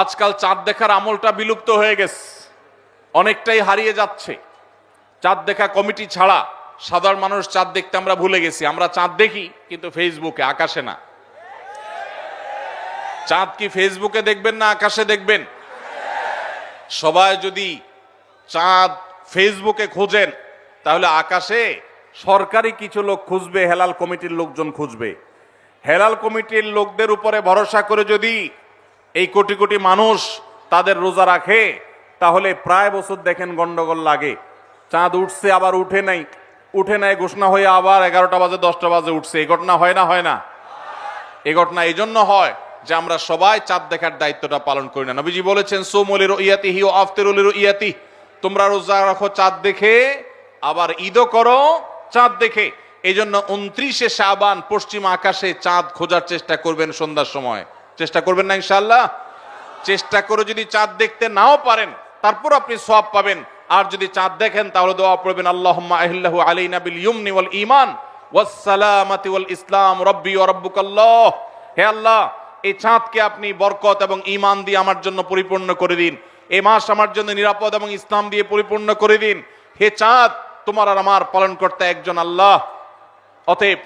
আজকাল চাঁদ দেখার আমলটা বিলুপ্ত হয়ে গেছে। অনেকটাই হারিয়ে যাচ্ছে। চাঁদ দেখা কমিটি ছাড়া সাধারণ মানুষ চাঁদ দেখতে আমরা ভুলে গেছি। আমরা চাঁদ দেখি, কিন্তু ফেসবুকে, আকাশে না। চাঁদ কি ফেসবুকে দেখবেন না আকাশে দেখবেন? সবাই যদি চাঁদ ফেসবুকে খোঁজেন, তাহলে আকাশে সরকারি কিছু লোক খুঁজবে, হেলাল কমিটির লোকজন খুঁজবে। হেলাল কমিটির লোকদের উপরে ভরসা করে যদি এই কোটি কোটি মানুষ তাদের রোজা রাখে, তাহলে প্রায় বছর দেখেন গন্ডগোল লাগে। চাঁদ উঠছে, আবার উঠে নাই। উঠে নাই, ঘোষণা হয়ে আবার এগারোটা বাজে, দশটা বাজে উঠছে। এই ঘটনা হয় না হয় না? এই ঘটনা এই জন্য হয় যে আমরা সবাই চাঁদ দেখার দায়িত্বটা পালন করি না। নবীজি বলেছেন সোমলির ইয়াতি হিও আফতেরুলির ইয়াতি। তোমরা রোজা রাখো চাঁদ দেখে, আবার ঈদও করো চাঁদ দেখে। এই জন্য উনত্রিশে শাবান পশ্চিম আকাশে চাঁদ খোঁজার চেষ্টা করবেন সন্ধ্যার সময়। চেষ্টা করবেন না ইনশাল্লাহ চেষ্টা করে যদি চাঁদ দেখতে নাও পারেন, তারপর আপনি সওয়াব পাবেন। আর যদি চাঁদ দেখেন, তাহলে দোয়া পড়বেন ওয়াস ওয়াল ইসলাম, রব্বি ওয়া হে আল্লাহ, এই চাঁদকে আপনি বরকত এবং ইমান দিয়ে আমার জন্য পরিপূর্ণ করে দিন। এই মাস আমার জন্য নিরাপদ এবং ইসলাম দিয়ে পরিপূর্ণ করে দিন। হে চাঁদ, তোমার আর আমার পালন করতে একজন আল্লাহ। অতএব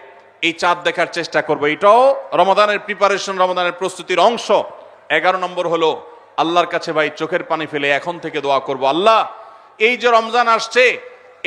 এই চাঁদ দেখার চেষ্টা করব। এটাও রমাদানের প্রিপারেশন রমাদানের প্রস্তুতির অংশ। এগারো নম্বর হলো, আল্লাহর কাছে ভাই চোখের পানি ফেলে এখন থেকে দোয়া করব। আল্লাহ, এই যে রমজান আসছে,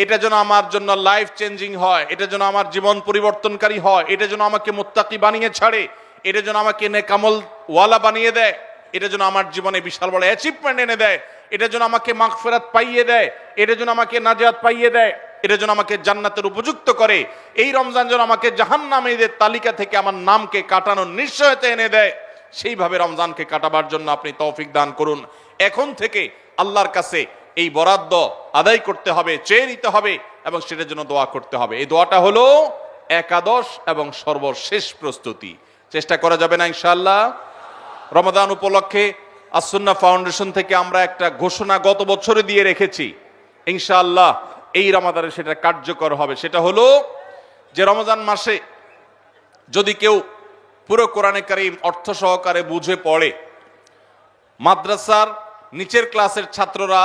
এটা যেন আমার জন্য লাইফ চেঞ্জিং হয়, এটা যেন আমার জীবন পরিবর্তনকারী হয়, এটা যেন আমাকে মোত্তাকি বানিয়ে ছাড়ে, এটা যেন আমাকে নেকামল ওয়ালা বানিয়ে দেয়, এটা যেন আমার জীবনে বিশাল বড় অ্যাচিভমেন্ট এনে দেয়, এটা যেন আমাকে মাগফেরাত পাইয়ে দেয়, এটা যেন আমাকে নাজাত পাইয়ে দেয়। এটা যেন আমাকে জান্নাতের উপযুক্ত করে। এই রমজান যেন আমাকে জাহান্নামীদের তালিকা থেকে আমার নামকে কাটানোর নিশ্চয়তা এনে দেয়। সেইভাবে রমজানকে কাটাবার জন্য আপনি তৌফিক দান করুন। এখন থেকে আল্লাহর কাছে এই বরাদ্দ আদায় করতে হবে, চেয়ে নিতে হবে এবং সেটার জন্য দোয়া করতে হবে। এই দোয়াটা হলো একাদশ এবং সর্বশেষ প্রস্তুতি। চেষ্টা করা যাবে না ইনশাল্লাহ রমাদান উপলক্ষে আসন্না ফাউন্ডেশন থেকে আমরা একটা ঘোষণা গত বছরে দিয়ে রেখেছি। ইনশাআল্লাহ এই রমাদানে সেটা কার্যকর হবে। সেটা হলো যে রমজান মাসে যদি কেউ পুরো কোরআনে কারিম অর্থ সহকারে বুঝে পড়ে, মাদ্রাসার নিচের ক্লাসের ছাত্ররা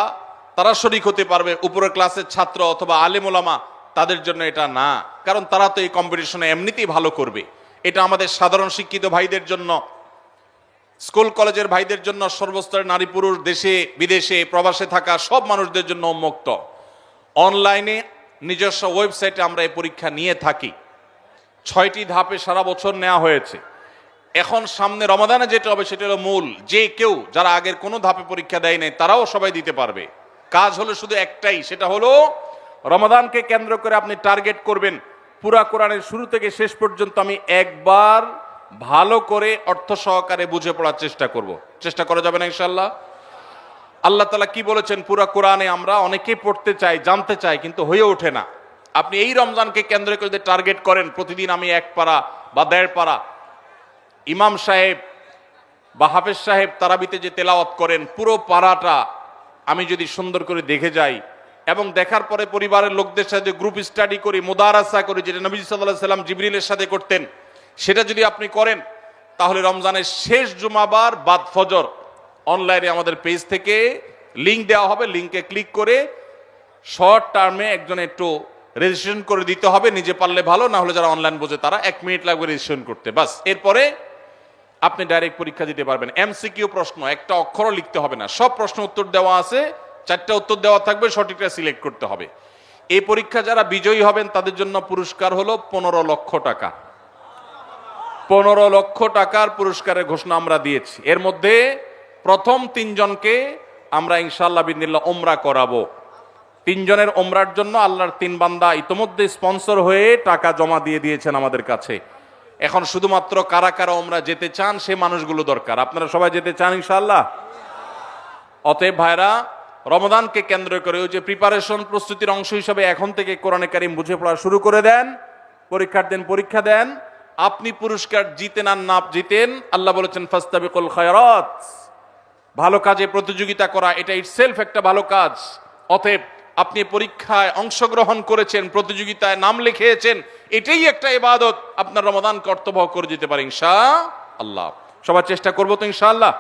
তারা শরিক হতে পারবে, উপরের ক্লাসের ছাত্র অথবা আলেমোলামা তাদের জন্য এটা না। কারণ তারা তো এই কম্পিটিশনে এমনিতেই ভালো করবে। এটা আমাদের সাধারণ শিক্ষিত ভাইদের জন্য, স্কুল কলেজের ভাইদের জন্য, সর্বস্তরের নারী পুরুষ দেশে, বিদেশে, প্রবাসে থাকা সব মানুষদের জন্য উন্মুক্ত। অনলাইনে নিজস্ব ওয়েবসাইটে আমরা এই পরীক্ষা নিয়ে থাকি। ছয়টি ধাপে সারা বছর নেওয়া হয়েছে। এখন সামনে রমাদানে যেটা হবে সেটা হলো মূল। যে কেউ যারা আগের কোনো ধাপে পরীক্ষা দেয় নাই, তারাও সবাই দিতে পারবে। কাজ হলো শুধু একটাই, সেটা হলো রমাদানকে কেন্দ্র করে আপনি টার্গেট করবেন। পুরা কোরআনের শুরু থেকে শেষ পর্যন্ত আমি একবার ভালো করে অর্থ সহকারে বুঝে পড়ার চেষ্টা করব। চেষ্টা করা যাবে না ইনশাল্লাহ আল্লাহ তালা কি বলেছেন? পুরা কোরআনে আমরা অনেকেই পড়তে চাই, জানতে চাই, কিন্তু হয়ে ওঠে না। আপনি এই রমজানকে কেন্দ্র করে যদি টার্গেট করেন, প্রতিদিন আমি এক পারা বা দেড় পারা, ইমাম সাহেব বা হাফেজ সাহেব তারাবিতে যে তেলাওয়াত করেন, পুরো পাড়াটা আমি যদি সুন্দর করে দেখে যাই, এবং দেখার পরে পরিবারের লোকদের সাথে গ্রুপ স্টাডি করি, মোদারাসা করি, যেটা নবী সাল্লাহ সাল্লাম জিবরিলের সাথে করতেন, সেটা যদি আপনি করেন, তাহলে রমজানের শেষ জুমাবার বাদ ফজর। অনলাইনে আমাদের পেজ থেকে লিঙ্ক দেওয়া হবে লিঙ্কে ক্লিক করে শর্ট টার্মে একজন একটু রেজিস্ট্রেশন করে দিতে হবে, নিজে পারলে ভালো, না হলে যারা অনলাইন বোঝে তারা এক মিনিট লাগবে রেজিস্ট্রেশন করতে। বাস, এরপরে আপনি ডাইরেক্ট পরীক্ষা দিতে পারবেন। এমসিকিউ প্রশ্ন, একটা অক্ষরও লিখতে হবে না। সব প্রশ্ন উত্তর দেওয়া আছে, চারটা উত্তর দেওয়া থাকবে, সঠিকটা সিলেক্ট করতে হবে। এই পরীক্ষা যারা বিজয়ী হবেন, তাদের জন্য পুরস্কার হলো পনেরো লক্ষ টাকা। পনেরো লক্ষ টাকার পুরস্কারের ঘোষণা আমরা দিয়েছি। এর মধ্যে প্রথম তিনজনকে আমরা ইনশাল্লাহ বিদিল্লা ওমরা করাবো। তিনজনের ওমরার জন্য আল্লাহর তিন বান্দা ইতোমধ্যে স্পন্সর হয়ে টাকা জমা দিয়ে দিয়েছেন আমাদের কাছে। এখন শুধুমাত্র কারা কারা ওমরা যেতে চান, সে মানুষগুলো দরকার। আপনারা সবাই যেতে চান ইনশাল্লাহ অতএব ভাইরা রমদানকে কেন্দ্র করে ওই যে প্রিপারেশন প্রস্তুতির অংশ হিসাবে এখন থেকে কোরআনে কারিম বুঝে পড়া শুরু করে দেন। পরীক্ষার দিন পরীক্ষা দেন। আপনি পুরস্কার জিতেন আর না জিতেন, আল্লাহ বলেছেন, ফাস্তাবিকুল খায়রাত। ভালো কাজে প্রতিযোগিতা করা, এটা ইটসেলফ একটা ভালো কাজ। অতএব আপনি পরীক্ষায় অংশগ্রহণ করেছেন, প্রতিযোগিতায় নাম লিখিয়েছেন, এটাই একটা ইবাদত। আপনার রমদান কর্তব্য করে দিতে পারে ইনশা আল্লাহ। সবার চেষ্টা করব তো ইনশাআল্লাহ